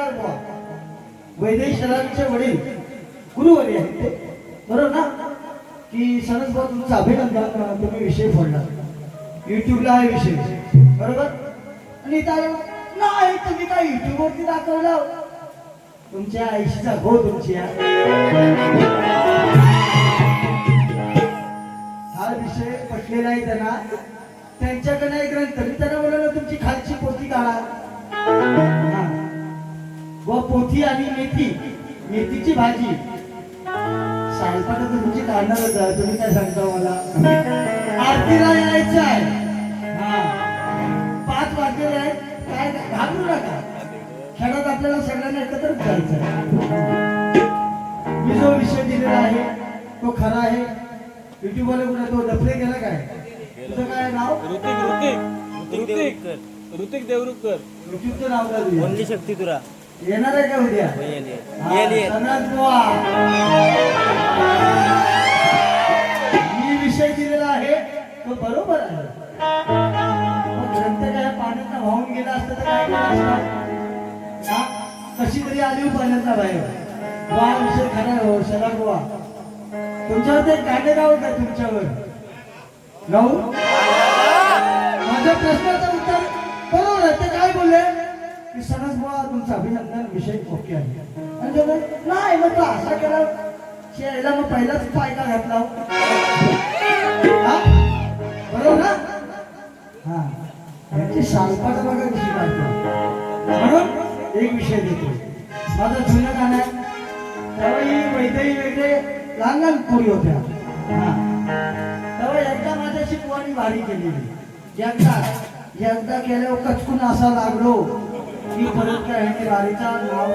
करणार बुवा वैदेही वडील गुरुवारी आहेत ते. बरोबर ना? की सनस भाऊ तुमचं अभिनंदन तुम्ही विषय फोडला. युट्यूबला हा विषय. बरोबर? आणि इथं नाही तुम्ही काय युट्यूबवरती दाखवलं? तुमच्या आईशीचा गो तुमची हा विषय पटलेला आहे त्यांना. त्यांच्याकडे ग्रंथ. मी त्यांना बोलवलं तुमची खालची पोती काढा. व पोथी आणि मेथी मेथीची भाजी. सालपाट तुमची काढणारच आहे तुम्ही काय सांगता मला? आरतीला यायचं आहे. हा. पाच वाजलेले आहेत काय घाबरू नका. खेळात आपल्याला सगळ्यांना एकत्र जायचं आहे. मी जो विषय दिलेला आहे तो खरा आहे. युट्यूबवाले कुठे तो डफरे गेला काय? तुझं काय नाव? ऋतिक ऋतिक. ऋतिक ऋतिक देवरुखकर. युट्यूबचं नाव काय? ओनली शक्ती तुरा येणार आहे का उद्या. हा. मी विषय दिलेला आहे तो बरोबर आहे. ग्रंथ काय पाण्यात वाहून गेला असतं तर काय केलं? कशी तरी आली हो पाण्याचा बाहेर. वा विषय खरा हो शरा बुवा तुमच्यावर ते कांडे गाव का तुमच्यावर. गाऊ माझ्या प्रश्नाचं उत्तर बरोबर आहे ते काय बोलले? की सरस बुवा तुमचं अभिनंदन विषय ओके आहे. आणि ते नाही मग तो असा केला शेळीला मग पहिलाच पायका घातला हो. बरोबर ना? हा. याची शालपाट बघा कशी काढतो. म्हणून एक विषय देतो. माझं जुनं गाणं आहे. त्यावेळी वैद्यही वेगळे लहान लहान पोरी होत्या. हा. तेव्हा एकदा माझ्याशी पोवानी भारी केलेली. एकदा एकदा गेल्यावर कचकून असा लागलो. शास्त्राचा नाव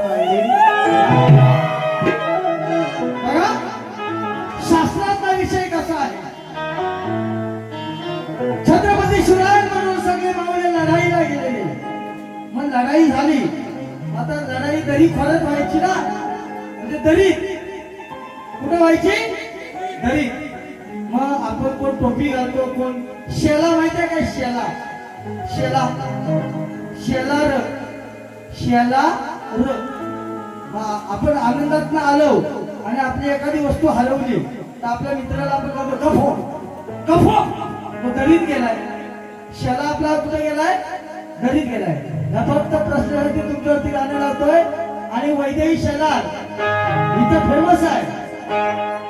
बघा विषय कसा आहे? छत्रपती शिवरायांबरोबर सगळे मावळे लढाईला गेलेले. मग लढाई झाली. आता लढाई दरी खरंच व्हायची ना म्हणजे दरी कुठं व्हायची? दरी मग आपण कोण टोपी घालतो कोण? शेला माहितीये काय शेला? शेला. शेला शेला र आपण आनंदात आलो आणि आपली एखादी वस्तू हरवली तर आपल्या मित्राला आपण म्हणतो कफो हो, कफो हो. तो दरीत गेलाय. शेला आपला कुठे गेलाय? दरीत गेलाय. फक्त प्रश्न आहे तुमच्यावरती गाणं लावतोय. आणि वैदेही शेलार इथं फेमस आहे.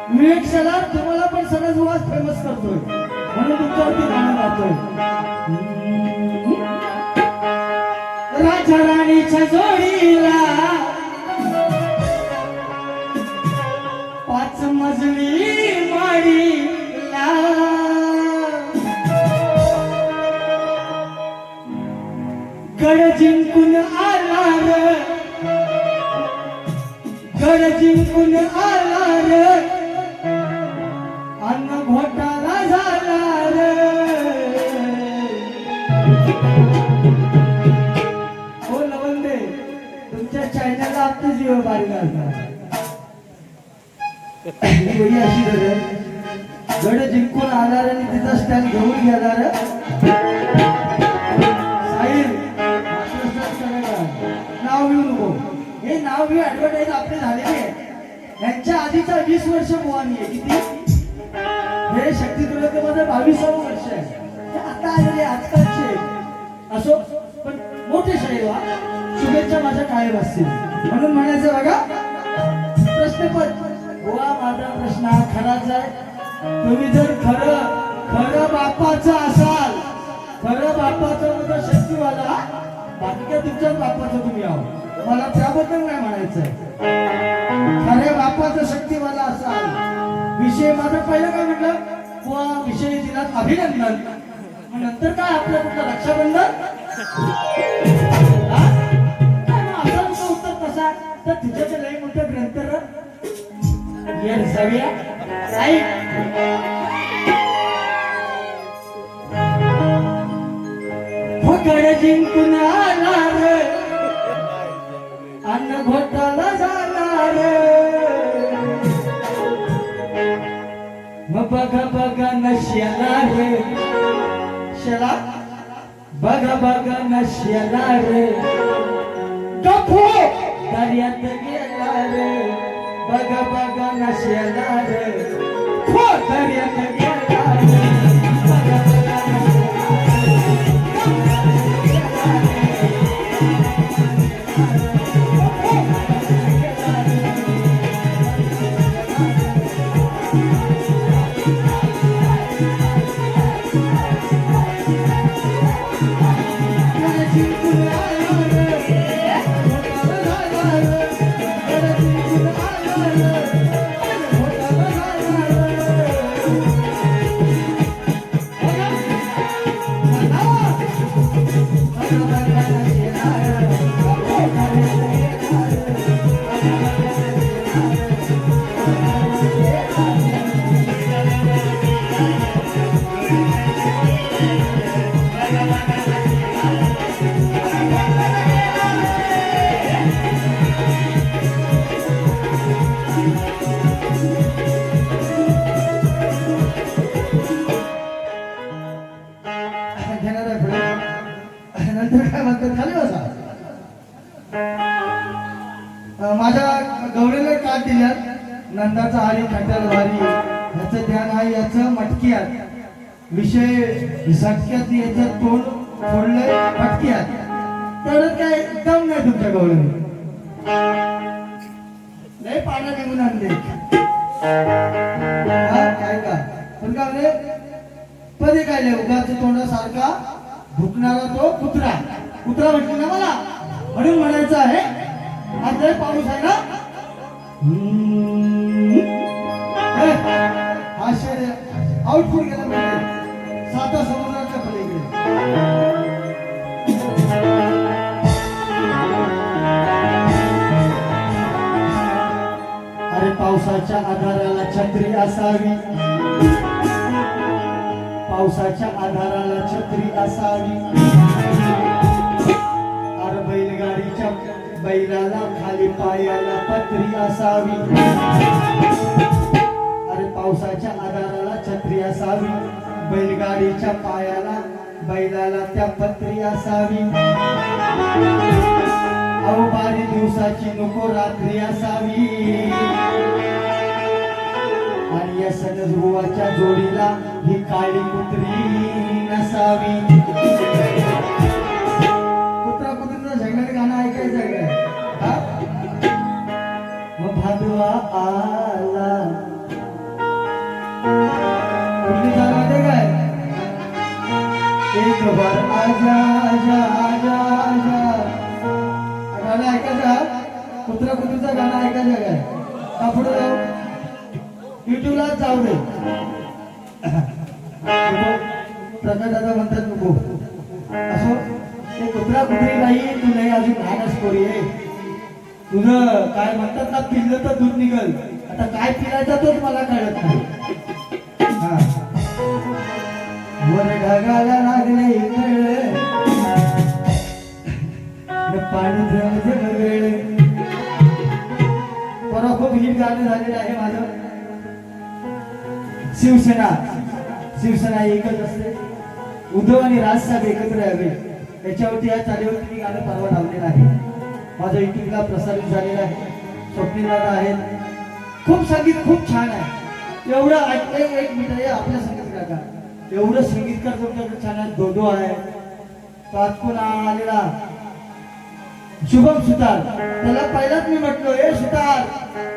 विवेक शेलार तुम्हाला पण सगळं फेमस करतोय. म्हणून तुमच्यावरती गाणं गातोय राजा राणीच्या जोडीला. पाच मजली माडीला. गड जिंकून आला गड जिंकून आला आत्ता जीव बारी घालणार अशी धरेल. गड जिंकून आणार आणि तिचा स्टँड घेऊन घेणार साहिल नाव घेऊ नको. हे नाव घेऊ ऍडव्हर्टाईज आपले झालेली आहे. यांच्या आधीचा वीस वर्ष मोहानी आहे. किती? हे शक्ती मध्ये बावीसावं वर्ष आहे. आता आलेले आजकालचे. असो पण मोठे शाहीर शुभेच्छा माझ्या कायम असतील. म्हणून म्हणायचं बघा प्रश्न पण. गोवा माझा प्रश्न हा खराच आहे. तुम्ही जर खरं खरं बापाचं असाल खरं बापाचं म्हणजे शक्तीवाला बाकी काय तुमच्याच बापाचं तुम्ही आहो. मला त्याबद्दल नाही म्हणायचंय. खरे बापाचं शक्तीवाला असाल विषय माझं पहिलं काय म्हटलं? वा विषय दिनात अभिनंदन. नंतर काय आपलं कुठलं रक्षाबंधन? तर तुझ्याचं लय मोठं ग्रंथ र. ये रे सव्या. जिंकून आला अन्न घोटाला झाला मग बघा बघा नश्याला रे. शला बघा बघा नश्याला रे. गफो दर्यात गेला रे बघ बघ नशेला रे हो दर्यात घेणार आहे पुढे. नंतर काय म्हणतात? खाली बसा. माझ्या गौरीला काट दिल्यात नंदाचा आली खट्याल वारी. याचं ध्यान आहे याचं मटक्यात विषय झटक्यात याचं तोंड फोडलंय मटक्यात तेवढं काय दम नाही तुमच्या गवळीने लय पानं निघून आणले. काय का? पण का म्हणजे पदे काय उगाच तोंडासारखा भुकणारा तो कुत्रा. कुत्रा म्हटलं ना मला म्हणून म्हणायचं आहे आता पाऊस आहे ना? आश्चर्य. आउटपुट गेला म्हणजे साता समुद्राच्या पलीकडे. अरे पावसाच्या आधाराला छत्री असावी. पावसाच्या आधाराला छत्री असावी. अरे बैलगाडीच्या बैलाला खाली पायाला पत्री असावी. अरे पावसाच्या आधाराला छत्री असावी. बैलगाडीच्या पायाला बैलाला त्या पत्री असावी. अहो बारी दिवसाची नको रात्री असावी. या सणजगुवाच्या जोडीला ही काळी कुत्री नसावी. कुत्रा कुत्रीचं झगण्यात गाणं ऐकायचं काय? मग भादवा आला. कुठली जागा माहिती काय? एक बार आजा आजा आजा आजा. गाणं ऐकायचं कुत्रा कुत्रीचं गाणं ऐकायचं काय? का पुढे जाऊ युट्यूबला जाऊ म्हणतात नको. असो ते कुत्रा कुत्री नाही तू नाही अजून लहानच पोरी आहे तुझं काय म्हणतात ना पिल्लं तर दूध निघल. आता काय पिलायचं तोच मला कळत नाही. वर ढगाला लागले पाणी जम जम वेळ. परवा खूप हिट गाणं झालेलं आहे माझं. शिवसेना. शिवसेना एकच असते. उद्धव आणि राजसाहेब एकत्र यावे. याच्यावरती या चालीवरती मी गाणं परवा लावलेलं आहे. माझा युट्यूबला प्रसारित झालेला आहे. स्वप्नीला आहेत. खूप संगीत खूप छान आहे. एवढं ऐकलं एक मिनिट. हे आपल्या संगीत का एवढं संगीतकार तुमच्याकडे छान आहे. दोदो आहे. तो आलेला. शुभम सुतार. त्याला पहिलाच मी म्हटलो ए सुतार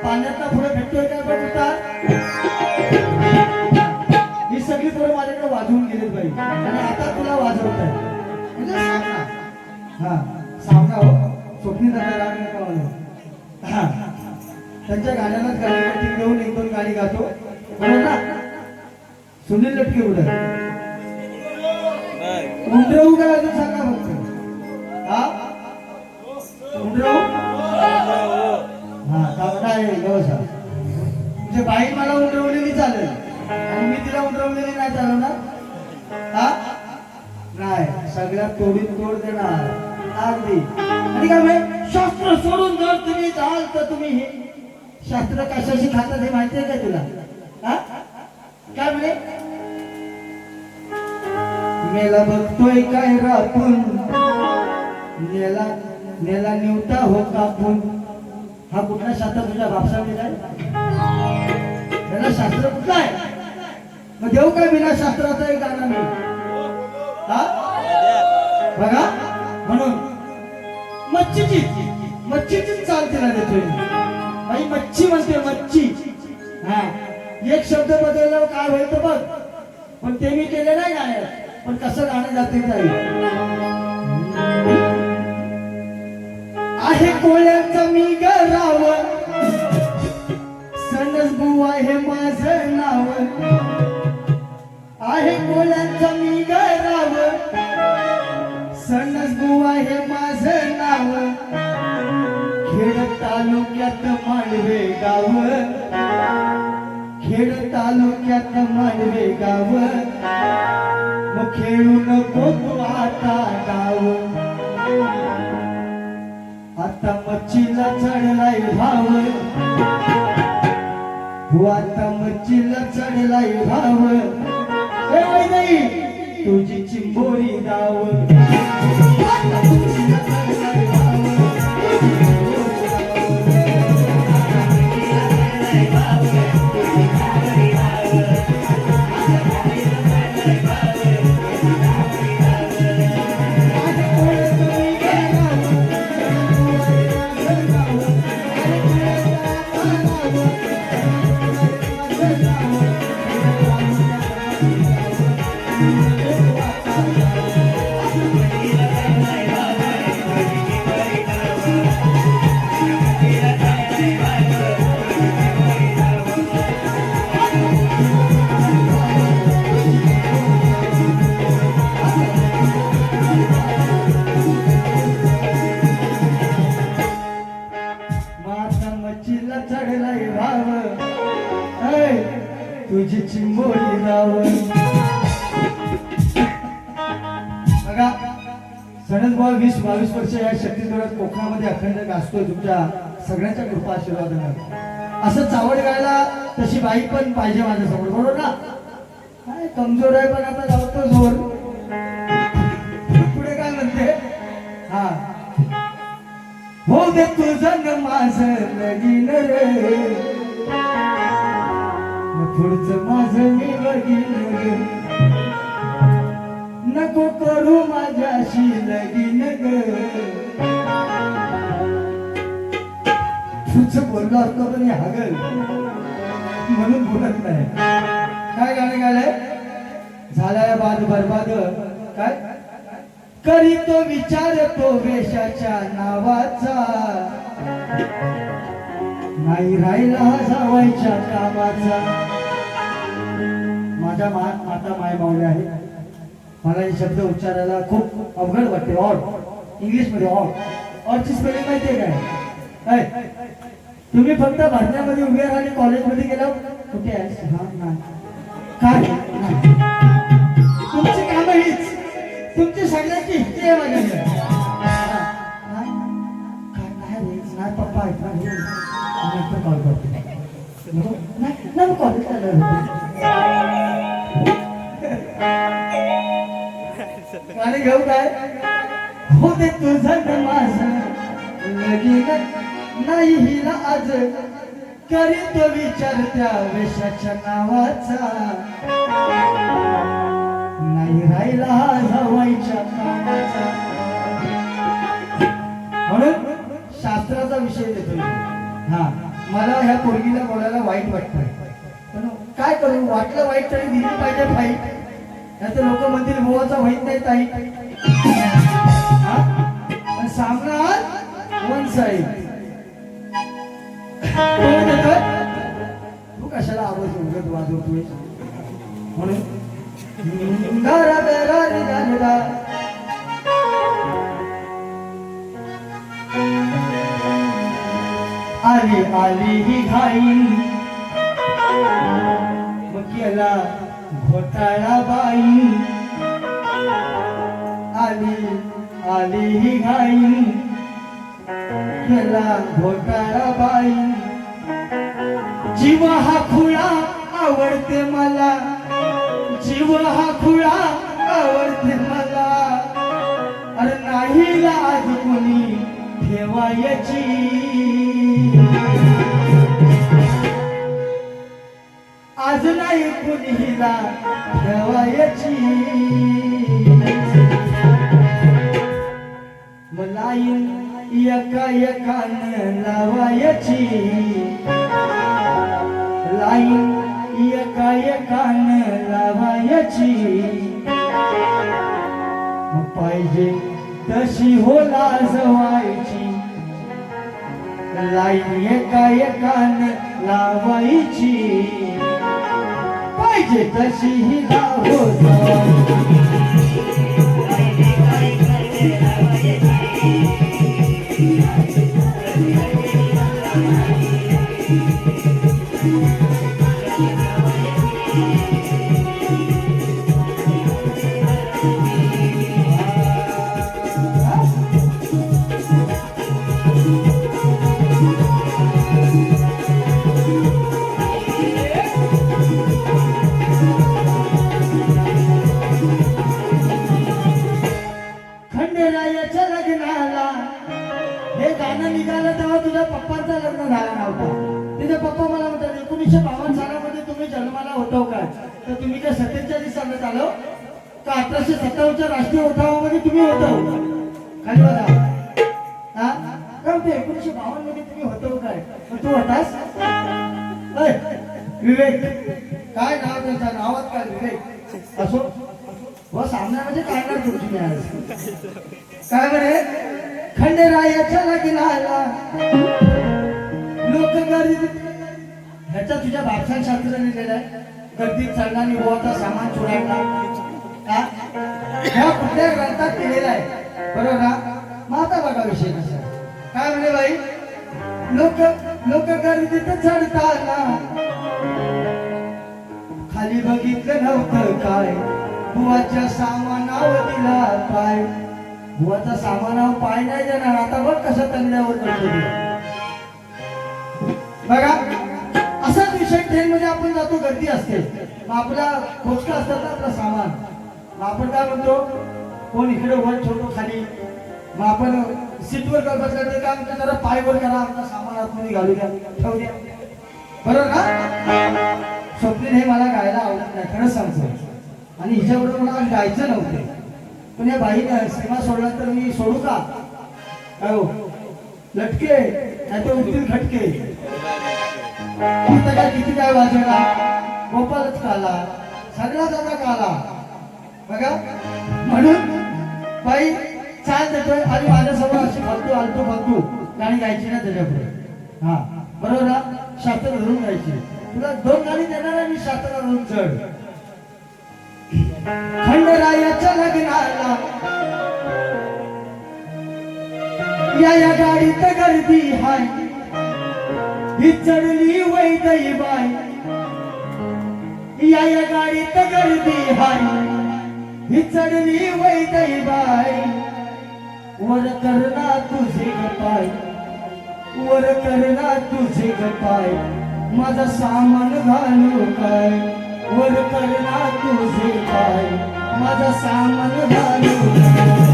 पाण्यात पुढे भेटतोय काय सुतार? ही सगळी पोरं माझ्याकडे वाजवून गेलीत बाई. आणि आता तुला वाजवत आहे म्हणजे सामना. हा सामना हो. स्वप्नी दादा राग नका म्हणू हा. त्यांच्या गाण्यालाच गाणी घेऊन एक दोन गाणी गातो. बरोबर ना सुनील लटके उडत. नाही उंडरवू काय अजून सांगा फक्त. हा? उंडरवू हा काय व्यवसाय व्यवस्था. म्हणजे बाई मला उंडरवलेली चालेल आणि मी तिला उतरवलेली नाही चालवणार. हा? नाही सगळ्यात तोडीत तोड देणार. अगदी. आणि काय शास्त्र सोडून जर तुम्ही जाल तर तुम्ही हे शास्त्र कशाशी खातात हे माहिती आहे का तुला? हा? काय म्हणे? मेला बघतोय काय रापून नेला नेला निवता हो कापून हा कुठला शास्त्र तुझ्या बापसा दिलाय त्याला शास्त्र कुठलं आहे? मग देऊ काय बिना शास्त्राचा एक गाणं मी? हा? बघा. म्हणून. मच्छीची. मच्छीची चाल तिला देतोय बाई मच्छी म्हणते मच्छी. हा. एक शब्द बदलला काय होईल तर बघ. पण ते मी केले नाही गाणं पण कसं गाणं जाते जाईल आहे कोळ्याचं मी गराव सणस बुवा हे माझं नाव. आहे मुलांचा मी गराव. सणस बुवा हे माझं नाव. खेड तालुक्यात मांडवे गाव. खेड तालुक्यात मांडवे गाव. मग खेळू नको आता गाव. आता मच्छीला चढलाय भाव. आता मच्छीला चढलाय भाव. तुझी चिंबोरी गाव गाजतोय तुमच्या सगळ्यांच्या कृपा आशीर्वादानं. असं चावड गायला तशी बाई पण पाहिजे माझ्यासमोर बरोबर ना? काय कमजोर आहे पण आता लावतो जोर. पुढे काय म्हणते? हा. हो दे तुझं न माझं लगीन रे. पुढचं माझं मी बघीन रे. नको करू माझ्याशी लगीन ग. तुझं बोललो असतो पण हे हागल म्हणून बोलत नाही. काय गाणं गायलंय? झालाय बाद बरबाद. काय? करीतो विचार तो वेशाच्या नावाचा. नाही राहिला जावायच्या कामाचा. माझ्या मा माता माय मावले आहे. मला हे शब्द उच्चारायला खूप अवघड वाटते. ऑड इंग्लिशमध्ये ऑड ऑडची स्पेलिंग माहितीये काय? काय? तुम्ही फक्त भरण्यामध्ये उभे राहिले कॉलेजमध्ये गेला कुठे काय तुमची काम हीच. तुमची सगळ्यांची हिस्ट्री आहे माझ्याकडे नाही. काय नाही पप्पा आहेत कॉल करते. नाही कॉलेज कॉलेजला घेऊ काय? हो ते तुझं न माझं. नाही हिला आज. करीत विचार त्या वेशाच्या नावाचा. नाही राहिला हा जवायच्या नावाचा म्हणून शास्त्राचा विषय देतो हा मला ह्या पोरगीला बोलायला वाईट वाटतंय. पण काय करू वाटलं वाईट तरी दिली पाहिजे फाईट नाहीतर लोक म्हणतील मोहाचा होईत नाही ताई. हा? सामना वन साईड कोण देतोय? तू कशाला आवाज उगत वाजवतोय म्हणून दारा दारा रे दा रे दा. आली आली ही घाई मग केला घोटाळा बाई आली आली ही घाई केला घोटाळा बाई जीव हा खुळा आवडते मला. जीव हा खुळा आवडते मला. अरे नाही लाज कोणी ठेवायची. आज नाही कुणीला ठेवायची. मला एका एकानं लावायची. लाईन एका एकान लावायची. पाहिजे तशी हो लाजवायची. लाईन एका एकान लावायची. पाहिजे तशी ही लावो होतं एकोणीशे बावन्नमध्ये तुम्ही होतो काय? तू होतास? विवेक काय नाव त्यांच्या नावात काय विवेक? असो. व सामन्यामध्ये म्हणजे काय ना तुमची मी काय बरे खंडेरायाच्या लागी लग्नाला लोक गर्दी ह्याचा तुझ्या बापसान शास्त्र लिहिलेलं आहे. गर्दीत चढणारी बुवाचा सामान चोरायला ह्या कुठल्या ग्रंथात केलेला आहे? बरोबर ना मग आता बघा विषय काय म्हणे बाई? लोक लोक गर्दीत चढताना खाली बघितलं नव्हतं काय? बुवाच्या सामानावर दिला पाय. बुवाचा सामानावर पाय नाही देणार. आता बघ कसं तंगड्यावर बघा असाच विषय ट्रेन मध्ये आपण जातो गर्दी असते. मग आपला खोचका असतात ना आपलं सामान. मग आपण काय म्हणतो? कोण इकडे वर छोटो खाली? मग आपण सीटवर काय बसलं काय म्हणतो जरा पायवर करा. आमचा सामान आतमध्ये घालू द्या. ठेवू द्या. बरोबर ना स्वप्नील हे मला गायला आवडत नाही. खरंच सांगतो. आणि हिच्याबरोबर मला गायचं नव्हतं. पण या बाईने सीमा सोडला तर मी सोडू का? काय हो? लटके. नाही तर उठतील खटके. आता किती काय वाजवला गोपालच काला. सगळा दादा काला. बघा. म्हणून बाई चाल देतोय. अरे माझ्यासमोर अशी फालतू आलतू फालतू. गाणी गायची ना त्याच्यापुढे. हा. बरोबर ना? शास्त्र धरून गायची. तुला दोन गाणी देणार आहे मी शास्त्र धरून चढ. खंडरायाच्या लग्नाला या या गाडीत गर्दी हाय. ही चढली वैदई बाई. या या गाडीत गर्दी हाय. ही चढली वैदई बाई. वर करना तुझे गपाय वर करना तुझे गपाय माझा सामान घालू काय वर करना तुझे पाय माझा सामान घालू काय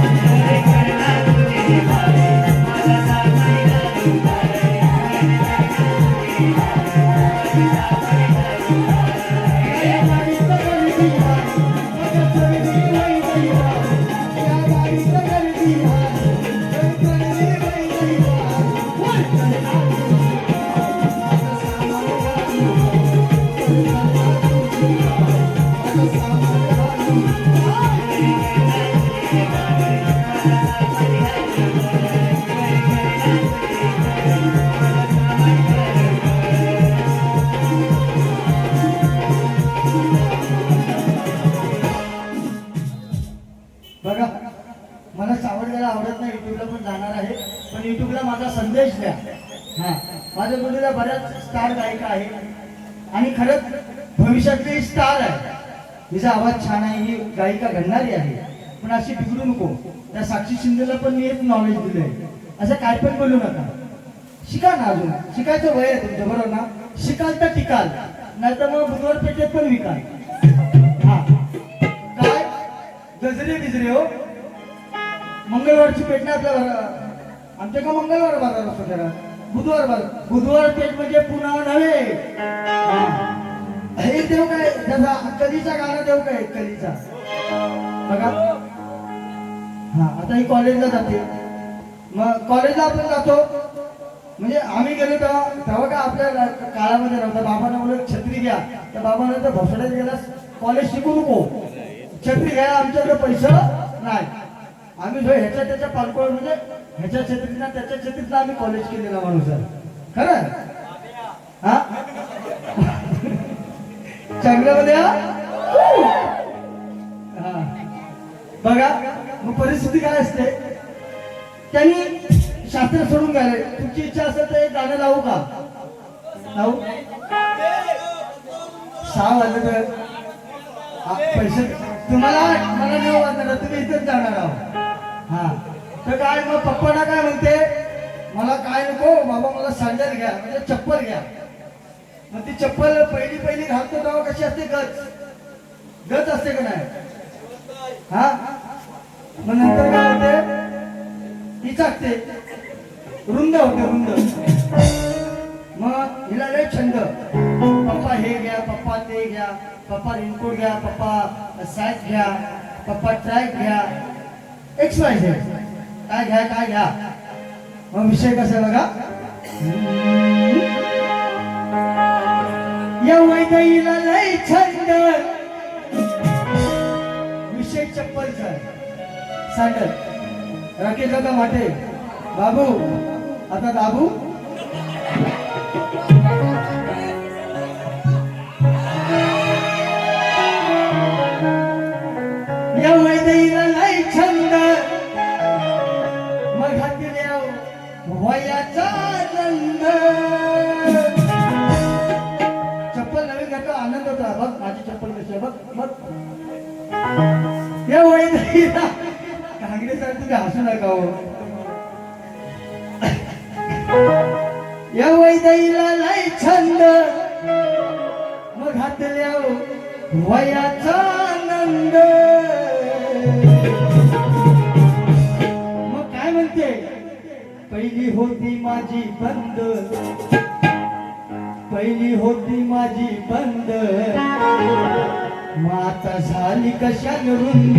बघा आवाज छान आहे ही गायिका घडणारी आहे. पण अशी बिघडू नको. त्या साक्षी शिंदेला पण मी एक नॉलेज दिलंय. असं काय पण बोलू नका. शिका ना अजून. शिकायचं वय आहे तुमचं बरोबर ना? शिकाल तर टिकाल. नाही तर मग बुधवार पेठेत पण विकाल. हा. काय? गजरे बिजरे हो. मंगळवारची पेट नाही आपल्या आमच्या का मंगळवार बाजार असतो जरा. बुधवार बाजार. बुधवार पेठ म्हणजे पुन्हा नव्हे. हे देव काय? त्याचा कधीचा गाणं देव काय? कधीचा? बघा. हा आता ही कॉलेजला जाते. मग कॉलेजला आपण जातो. म्हणजे आम्ही गेलो तेव्हा तेव्हा का आपल्या काळामध्ये नव्हतं. बाबांना बोलत छत्री घ्या. त्या बाबांना तर भोसड्यात गेला. कॉलेज शिकू नको. छत्री घ्या आमच्याकडे पैसे नाही. आम्ही जो ह्याच्या त्याच्या पालकोळ म्हणजे ह्याच्या छत्रीना त्याच्या छत्रीतला आम्ही कॉलेज केलेला माणूस आहे. खरं? हा? चांगल्यामध्ये हा? हा. बघा मग परिस्थिती काय असते? त्यांनी शास्त्र सोडून गेले तुमची इच्छा असेल तर गाणं लावू का? लावू? सहा वाजले तर पैसे तुम्हाला मला नाव वाजणार तुम्ही इथेच जाणार आहो हा. तर काय मग पप्पाना काय म्हणते? मला काय नको बाबा मला सँडल घ्या म्हणजे चप्पल घ्या. मग ती चप्पल पहिली पहिली घालतो तेव्हा कशी असते गच गच असते का नाही? हा? मग नंतर काय होते? ती चाकते. रुंद होते रुंद. मग हिला लय छंद. पप्पा हे घ्या पप्पा ते घ्या पप्पा रेनकोट घ्या पप्पा सॅक घ्या पप्पा ट्रॅक घ्या. एक्स वाय झेड काय घ्या काय घ्या? मग विषय कसा आहे बघा? या वैदईला लय छंद. विषय चप्पलचा सांगत. राकेश दादा माटे बाबू आता दाबू? या वैदईला लय छंद. मग हाती वयाचा आनंद. माझी बघ बघ या वळी कांगडे सर तुम्ही हसू नका हो. या वैदईला लय छंद. मग घातल्या वयाचा आनंद. मग काय म्हणते? पहिली होती माझी बंद. पहिली होती माझी बंद. माता झाली कशा रुंद?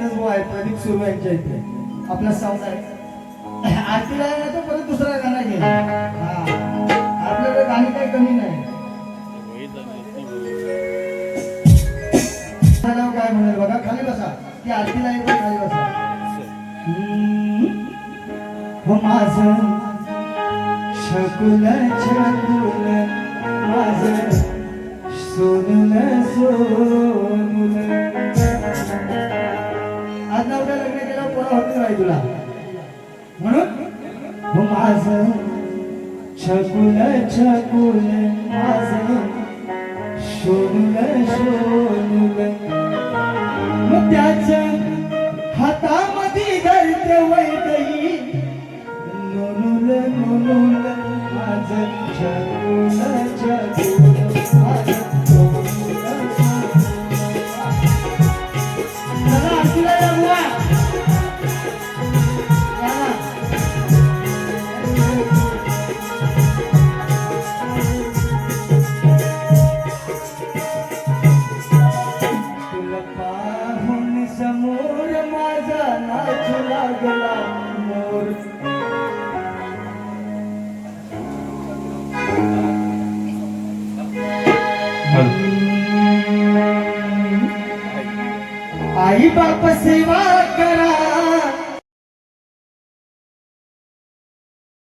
बागरकर सनसभाऊ आहे प्रदीप सुरू यांच्या इथे आपला साऊंड आहे. आरतीला आहे ना तर परत दुसरा गाणं घे हा. आपल्याकडे गाणी काही कमी नाही. नाव काय म्हणेल बघा? खाली बसा. की आरतीला आहे खाली बसा? माझ शकुल हो माझं. छकुल माझ. सोनुल सोनुल. आज नाव लग्न केलं पोरा होत नाही तुला. म्हणून माझ छकुल छकुल माझ सोनुल सोनुल मग